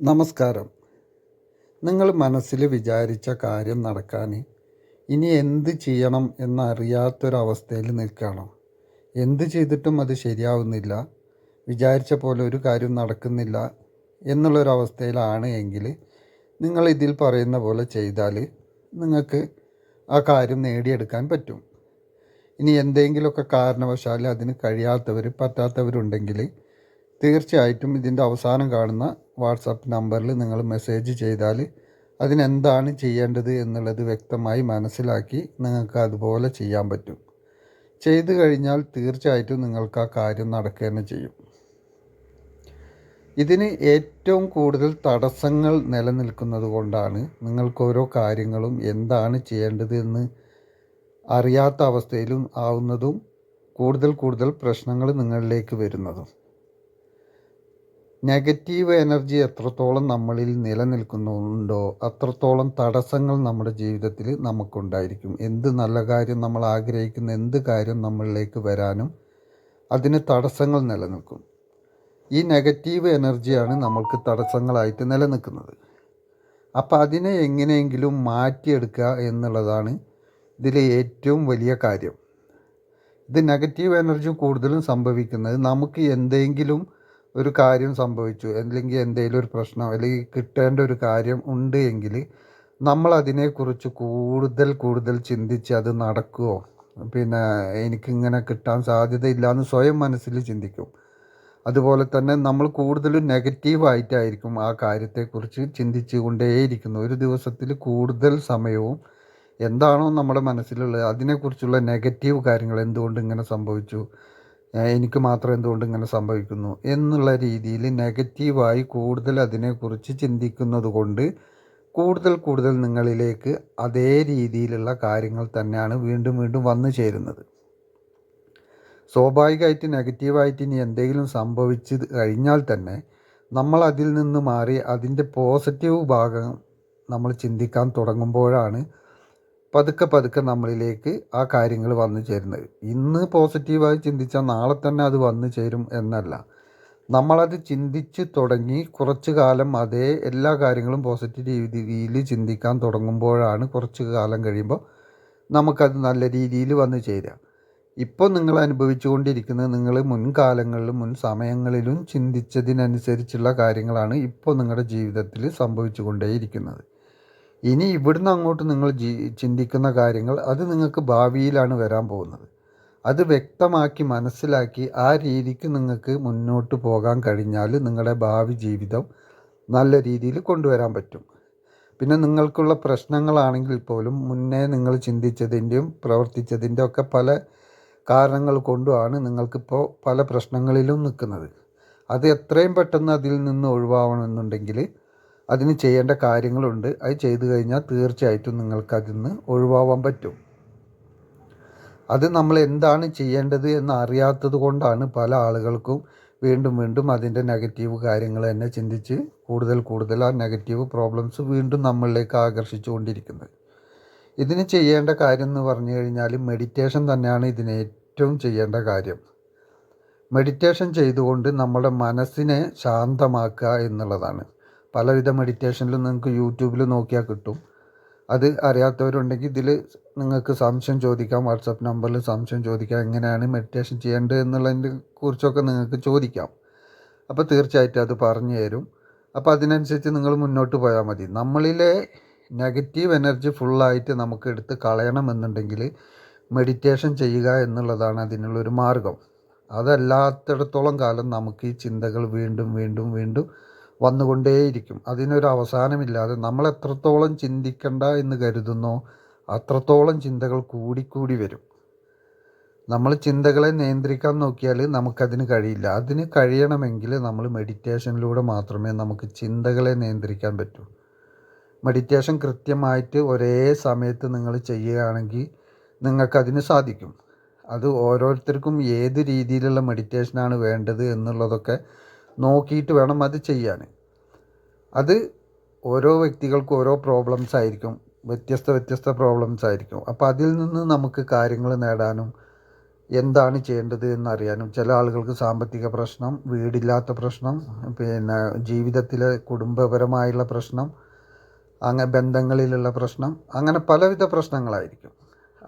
നമസ്കാരം. നിങ്ങൾ മനസ്സിൽ വിചാരിച്ച കാര്യം നടക്കാൻ ഇനി എന്ത് ചെയ്യണം എന്നറിയാത്തൊരവസ്ഥയിൽ നിൽക്കണം എന്ത് ചെയ്തിട്ടും അത് ശരിയാവുന്നില്ല. വിചാരിച്ച പോലെ ഒരു കാര്യം നടക്കുന്നില്ല എന്നുള്ളൊരവസ്ഥയിലാണ് എങ്കിൽ നിങ്ങൾ ഇതിൽ പറയുന്ന പോലെ ചെയ്താൽ നിങ്ങൾക്ക് ആ കാര്യം നേടിയെടുക്കാൻ പറ്റും. ഇനി എന്തെങ്കിലുമൊക്കെ കാരണവശാൽ അതിന് കഴിയാത്തവർ പറ്റാത്തവരുണ്ടെങ്കിൽ തീർച്ചയായിട്ടും ഇതിന്റെ അവസാനം കാണുന്ന വാട്സപ്പ് നമ്പറിൽ നിങ്ങൾ മെസ്സേജ് ചെയ്താൽ അതിനെന്താണ് ചെയ്യേണ്ടത് എന്നുള്ളത് വ്യക്തമായി മനസ്സിലാക്കി നിങ്ങൾക്ക് അതുപോലെ ചെയ്യാൻ പറ്റും. ചെയ്തു കഴിഞ്ഞാൽ തീർച്ചയായിട്ടും നിങ്ങൾക്ക് ആ കാര്യം നടക്കുക ചെയ്യും. ഇതിന് ഏറ്റവും കൂടുതൽ തടസ്സങ്ങൾ നിലനിൽക്കുന്നത് കൊണ്ടാണ് നിങ്ങൾക്ക് ഓരോ കാര്യങ്ങളും എന്താണ് ചെയ്യേണ്ടത് എന്ന് അറിയാത്ത അവസ്ഥയിലും ആവുന്നതും കൂടുതൽ കൂടുതൽ പ്രശ്നങ്ങൾ നിങ്ങളിലേക്ക് വരുന്നതും. നെഗറ്റീവ് എനർജി എത്രത്തോളം നമ്മളിൽ നിലനിൽക്കുന്നുണ്ടോ അത്രത്തോളം തടസ്സങ്ങൾ നമ്മുടെ ജീവിതത്തിൽ നമുക്കുണ്ടായിരിക്കും. എന്ത് നല്ല കാര്യം നമ്മൾ ആഗ്രഹിക്കുന്ന എന്ത് കാര്യം നമ്മളിലേക്ക് വരാനും അതിന് തടസ്സങ്ങൾ നിലനിൽക്കും. ഈ നെഗറ്റീവ് എനർജിയാണ് നമ്മൾക്ക് തടസ്സങ്ങളായിട്ട് നിലനിൽക്കുന്നത്. അപ്പോൾ അതിനെ എങ്ങനെയെങ്കിലും മാറ്റിയെടുക്കുക എന്നുള്ളതാണ് ഇതിലെ ഏറ്റവും വലിയ കാര്യം. ഇത് നെഗറ്റീവ് എനർജി കൂടുതലും സംഭവിക്കുന്നത് നമുക്ക് എന്തെങ്കിലും ഒരു കാര്യം സംഭവിച്ചു അല്ലെങ്കിൽ എന്തെങ്കിലും ഒരു പ്രശ്നം അല്ലെങ്കിൽ കിട്ടേണ്ട ഒരു കാര്യം ഉണ്ട് എങ്കിൽ നമ്മൾ അതിനെക്കുറിച്ച് കൂടുതൽ കൂടുതൽ ചിന്തിച്ച് അത് നടക്കുമോ പിന്നെ എനിക്കിങ്ങനെ കിട്ടാൻ സാധ്യതയില്ല എന്ന് സ്വയം മനസ്സിൽ ചിന്തിക്കും. അതുപോലെ തന്നെ നമ്മൾ കൂടുതലും നെഗറ്റീവായിട്ടായിരിക്കും ആ കാര്യത്തെക്കുറിച്ച് ചിന്തിച്ചു കൊണ്ടേയിരിക്കുന്നു ഒരു ദിവസത്തിൽ കൂടുതൽ സമയവും എന്താണോ നമ്മുടെ മനസ്സിലുള്ളത് അതിനെക്കുറിച്ചുള്ള നെഗറ്റീവ് കാര്യങ്ങൾ എന്തുകൊണ്ട് ഇങ്ങനെ സംഭവിച്ചു? എനിക്ക് മാത്രം എന്തുകൊണ്ട് ഇങ്ങനെ സംഭവിക്കുന്നു എന്നുള്ള രീതിയിൽ നെഗറ്റീവായി കൂടുതൽ അതിനെക്കുറിച്ച് ചിന്തിക്കുന്നത് കൊണ്ട് കൂടുതൽ കൂടുതൽ നിങ്ങളിലേക്ക് അതേ രീതിയിലുള്ള കാര്യങ്ങൾ തന്നെയാണ് വീണ്ടും വീണ്ടും വന്നു ചേരുന്നത്. സ്വാഭാവികമായിട്ട് നെഗറ്റീവായിട്ട് ഇനി എന്തെങ്കിലും സംഭവിച്ച് കഴിഞ്ഞാൽ തന്നെ നമ്മൾ അതിൽ നിന്ന് മാറി അതിന്റെ പോസിറ്റീവ് ഭാഗം നമ്മൾ ചിന്തിക്കാൻ തുടങ്ങുമ്പോഴാണ് പതുക്കെ പതുക്കെ നമ്മളിലേക്ക് ആ കാര്യങ്ങൾ വന്നു ചേരുന്നത്. ഇന്ന് പോസിറ്റീവായി ചിന്തിച്ചാൽ നാളെ തന്നെ അത് വന്നു ചേരും എന്നല്ല. നമ്മളത് ചിന്തിച്ച് തുടങ്ങി കുറച്ച് കാലം അതേ എല്ലാ കാര്യങ്ങളും പോസിറ്റീവ് രീതിയിൽ ചിന്തിക്കാൻ തുടങ്ങുമ്പോഴാണ് കുറച്ച് കാലം കഴിയുമ്പോൾ നമുക്കത് നല്ല രീതിയിൽ വന്നു ചേരുക. ഇപ്പോൾ നിങ്ങൾ അനുഭവിച്ചുകൊണ്ടിരിക്കുന്നത് നിങ്ങൾ മുൻകാലങ്ങളിലും മുൻ സമയങ്ങളിലും ചിന്തിച്ചതിനനുസരിച്ചുള്ള കാര്യങ്ങളാണ് ഇപ്പോൾ നിങ്ങളുടെ ജീവിതത്തിൽ സംഭവിച്ചു കൊണ്ടേയിരിക്കുന്നത്. ഇനി ഇവിടുന്ന് അങ്ങോട്ട് നിങ്ങൾ ചിന്തിക്കുന്ന കാര്യങ്ങൾ അത് നിങ്ങൾക്ക് ഭാവിയിലാണ് വരാൻ പോകുന്നത്. അത് വ്യക്തമാക്കി മനസ്സിലാക്കി ആ രീതിക്ക് നിങ്ങൾക്ക് മുന്നോട്ട് പോകാൻ കഴിഞ്ഞാൽ നിങ്ങളുടെ ഭാവി ജീവിതം നല്ല രീതിയിൽ കൊണ്ടുവരാൻ പറ്റും. പിന്നെ നിങ്ങൾക്കുള്ള പ്രശ്നങ്ങളാണെങ്കിൽ പോലും മുന്നേ നിങ്ങൾ ചിന്തിച്ചതിന്റെയും പ്രവർത്തിച്ചതിന്റെയും ഒക്കെ പല കാരണങ്ങൾ കൊണ്ടുമാണ് നിങ്ങൾക്കിപ്പോൾ പല പ്രശ്നങ്ങളിലും നിൽക്കുന്നത്. അത് എത്രയും പെട്ടെന്ന് അതിൽ നിന്ന് ഒഴിവാവണമെന്നുണ്ടെങ്കിൽ അതിന് ചെയ്യേണ്ട കാര്യങ്ങളുണ്ട്. അത് ചെയ്തു കഴിഞ്ഞാൽ തീർച്ചയായിട്ടും നിങ്ങൾക്ക് അതിൽ നിന്ന് ഒഴിവാവാൻ പറ്റും. അത് നമ്മൾ എന്താണ് ചെയ്യേണ്ടത് എന്ന് അറിയാത്തത് കൊണ്ടാണ് പല ആളുകൾക്കും വീണ്ടും വീണ്ടും അതിന്റെ നെഗറ്റീവ് കാര്യങ്ങൾ തന്നെ ചിന്തിച്ച് കൂടുതൽ കൂടുതൽ ആ നെഗറ്റീവ് പ്രോബ്ലംസ് വീണ്ടും നമ്മളിലേക്ക് ആകർഷിച്ചു കൊണ്ടിരിക്കുന്നത്. ഇതിന് ചെയ്യേണ്ട കാര്യം എന്ന് പറഞ്ഞു കഴിഞ്ഞാൽ മെഡിറ്റേഷൻ തന്നെയാണ് ഇതിന് ഏറ്റവും ചെയ്യേണ്ട കാര്യം. മെഡിറ്റേഷൻ ചെയ്തുകൊണ്ട് നമ്മുടെ മനസ്സിനെ ശാന്തമാക്കുക എന്നുള്ളതാണ്. പലവിധ മെഡിറ്റേഷനിലും നിങ്ങൾക്ക് യൂട്യൂബിൽ നോക്കിയാൽ കിട്ടും. അത് അറിയാത്തവരുണ്ടെങ്കിൽ ഇതിൽ നിങ്ങൾക്ക് സംശയം ചോദിക്കാം വാട്സപ്പ് നമ്പറിൽ സംശയം ചോദിക്കാം എങ്ങനെയാണ് മെഡിറ്റേഷൻ ചെയ്യേണ്ടത് എന്നുള്ളതിനെ കുറിച്ചൊക്കെ നിങ്ങൾക്ക് ചോദിക്കാം. അപ്പോൾ തീർച്ചയായിട്ടും അത് പറഞ്ഞു തരും. അപ്പോൾ അതിനനുസരിച്ച് നിങ്ങൾ മുന്നോട്ട് പോയാൽ മതി. നമ്മളിലെ നെഗറ്റീവ് എനർജി ഫുള്ളായിട്ട് നമുക്ക് എടുത്ത് കളയണമെന്നുണ്ടെങ്കിൽ മെഡിറ്റേഷൻ ചെയ്യുക എന്നുള്ളതാണ് അതിനുള്ളൊരു മാർഗം. അതല്ലാത്തിടത്തോളം കാലം നമുക്ക് ഈ ചിന്തകൾ വീണ്ടും വീണ്ടും വീണ്ടും വന്നുകൊണ്ടേയിരിക്കും. അതിനൊരു അവസാനമില്ലാതെ നമ്മൾ എത്രത്തോളം ചിന്തിക്കണ്ട എന്ന് കരുതുന്നു അത്രത്തോളം ചിന്തകൾ കൂടിക്കൂടി വരും. നമ്മൾ ചിന്തകളെ നിയന്ത്രിക്കാൻ നോക്കിയാൽ നമുക്കതിന് കഴിയില്ല. അതിന് കഴിയണമെങ്കിൽ നമ്മൾ മെഡിറ്റേഷനിലൂടെ മാത്രമേ നമുക്ക് ചിന്തകളെ നിയന്ത്രിക്കാൻ പറ്റൂ. മെഡിറ്റേഷൻ കൃത്യമായിട്ട് ഒരേ സമയത്ത് നിങ്ങൾ ചെയ്യുകയാണെങ്കിൽ നിങ്ങൾക്കതിന് സാധിക്കും. അത് ഓരോരുത്തർക്കും ഏത് രീതിയിലുള്ള മെഡിറ്റേഷനാണ് വേണ്ടത് എന്നുള്ളതൊക്കെ നോക്കിയിട്ട് വേണം അത് ചെയ്യാൻ. അത് ഓരോ വ്യക്തികൾക്കും ഓരോ പ്രോബ്ലംസ് ആയിരിക്കും. വ്യത്യസ്ത വ്യത്യസ്ത പ്രോബ്ലംസ് ആയിരിക്കും. അപ്പോൾ അതിൽ നിന്ന് നമുക്ക് കാര്യങ്ങൾ നേടാനും എന്താണ് ചെയ്യേണ്ടത് എന്നറിയാനും ചില ആളുകൾക്ക് സാമ്പത്തിക പ്രശ്നം വീടില്ലാത്ത പ്രശ്നം പിന്നെ ജീവിതത്തിലെ കുടുംബപരമായുള്ള പ്രശ്നം അങ്ങനെ ബന്ധങ്ങളിലുള്ള പ്രശ്നം അങ്ങനെ പലവിധ പ്രശ്നങ്ങളായിരിക്കും.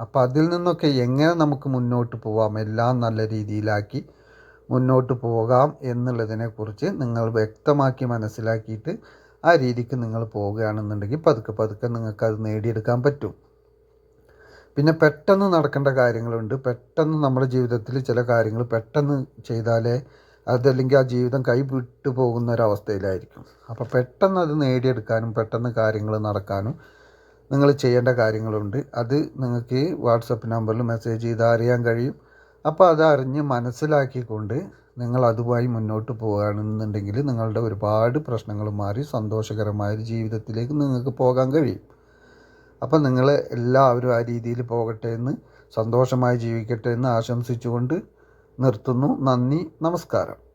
അപ്പോൾ അതിൽ നിന്നൊക്കെ എങ്ങനെ നമുക്ക് മുന്നോട്ട് പോവാം എല്ലാം നല്ല രീതിയിലാക്കി മുന്നോട്ട് പോകാം എന്നുള്ളതിനെക്കുറിച്ച് നിങ്ങൾ വ്യക്തമാക്കി മനസ്സിലാക്കിയിട്ട് ആ രീതിക്ക് നിങ്ങൾ പോവുകയാണെന്നുണ്ടെങ്കിൽ പതുക്കെ പതുക്കെ നിങ്ങൾക്ക് അത് നേടിയെടുക്കാൻ പറ്റും. പിന്നെ പെട്ടെന്ന് നടക്കേണ്ട കാര്യങ്ങളുണ്ട്. പെട്ടെന്ന് നമ്മുടെ ജീവിതത്തിൽ ചില കാര്യങ്ങൾ പെട്ടെന്ന് ചെയ്താലേ അതല്ലെങ്കിൽ ആ ജീവിതം കൈ വിട്ടു പോകുന്ന ഒരവസ്ഥയിലായിരിക്കും അപ്പോൾ പെട്ടെന്ന് അത് നേടിയെടുക്കാനും പെട്ടെന്ന് കാര്യങ്ങൾ നടക്കാനും നിങ്ങൾ ചെയ്യേണ്ട കാര്യങ്ങളുണ്ട്. അത് നിങ്ങൾക്ക് വാട്സപ്പ് നമ്പറിൽ മെസ്സേജ് ചെയ്താൽ അറിയാൻ കഴിയും. അപ്പോൾ അതറിഞ്ഞ് മനസ്സിലാക്കിക്കൊണ്ട് നിങ്ങൾ അതുമായി മുന്നോട്ട് പോകുകയാണെന്നുണ്ടെങ്കിൽ നിങ്ങളുടെ ഒരുപാട് പ്രശ്നങ്ങൾ മാറി സന്തോഷകരമായ ഒരു ജീവിതത്തിലേക്ക് നിങ്ങൾക്ക് പോകാൻ കഴിയും. അപ്പം നിങ്ങൾ എല്ലാവരും ആ രീതിയിൽ പോകട്ടെ എന്ന് സന്തോഷമായി ജീവിക്കട്ടെ എന്ന് ആശംസിച്ചുകൊണ്ട് നിർത്തുന്നു. നന്ദി നമസ്കാരം.